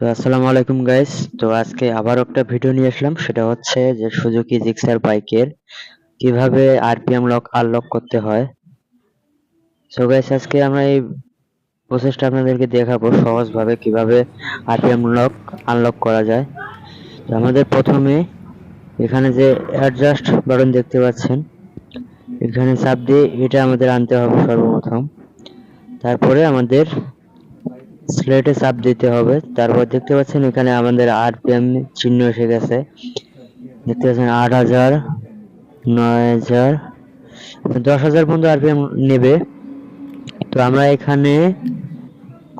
তো আসসালামু আলাইকুম গাইস তো আজকে আবার একটা ভিডিও নিয়ে আসলাম। সেটা হচ্ছে যে সুজুকি জিক্সার বাইকের কীভাবে আরপিএম লক আনলক করতে হয়। সো গাইস আজকে আমরা এই প্রসেসটা আপনাদেরকে দেখাবো সহজভাবে কীভাবে আরপিএম লক আনলক করা যায়। তো আমাদের প্রথমে এখানে যে অ্যাডজাস্ট বাটন দেখতে পাচ্ছেন, এখানে চাপ দিয়ে এটা আমাদের আনতে হবে সর্বপ্রথম। তারপরে আমাদের স্লেটে চাপ দিতে হবে। তারপর দেখতে পাচ্ছেন এখানে আমাদের আরপিএম চিহ্ন এসে গেছে। দেখতে পাচ্ছেন আট হাজার, নয় হাজার, দশ হাজার পর্যন্ত আরপিএম নেবে। তো আমরা এখানে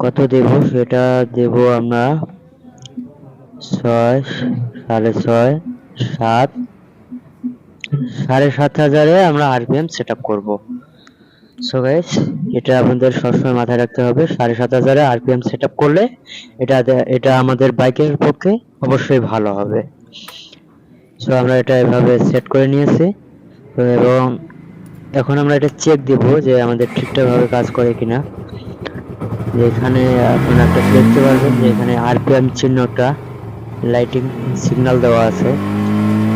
কত দেব সেটা দেব আমরা ছয়, সাড়ে ছয়, সাত, সাড়ে সাত হাজারে আমরা আরপিএম সেট আপ করব। সো গাইস এটা আপনাদের সবসময় মাথায় রাখতে হবে, সাড়ে সাত হাজারে আরপিএম সেট করলে এটা এটা আমাদের বাইকের পক্ষে অবশ্যই ভালো হবে। সো আমরা এটা এভাবে সেট করে নিয়েছি। এবং এখন আমরা এটা চেক দিব যে আমাদের ঠিকঠাকভাবে কাজ করে কিনা। এখানে আপনারা একটা দেখতে পারবেন যে এখানে আরপিএম চিহ্নটা লাইটিং সিগন্যাল দেওয়া আছে।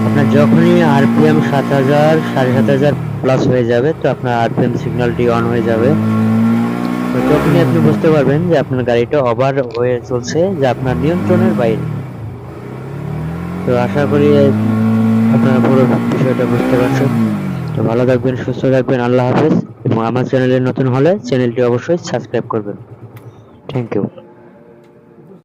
আপনার যখনই আরপিএম সাত হাজার, সাড়ে সাত হাজার প্লাস হয়ে যাবে, তো আপনার আরপিএম সিগন্যালটি অন হয়ে যাবে। তো তখনই আপনি বুঝতে পারবেন যে আপনার গাড়িটা ওভার হয়ে চলছে, যে আপনার নিয়ন্ত্রণের বাইরে। তো আশা করি আপনারা পুরো বিষয়টা বুঝতে পারছেন। তো ভালো থাকবেন, সুস্থ থাকবেন, আল্লাহ হাফেজ। এবং আমার চ্যানেলে নতুন হলে চ্যানেলটি অবশ্যই সাবস্ক্রাইব করবেন। Thank you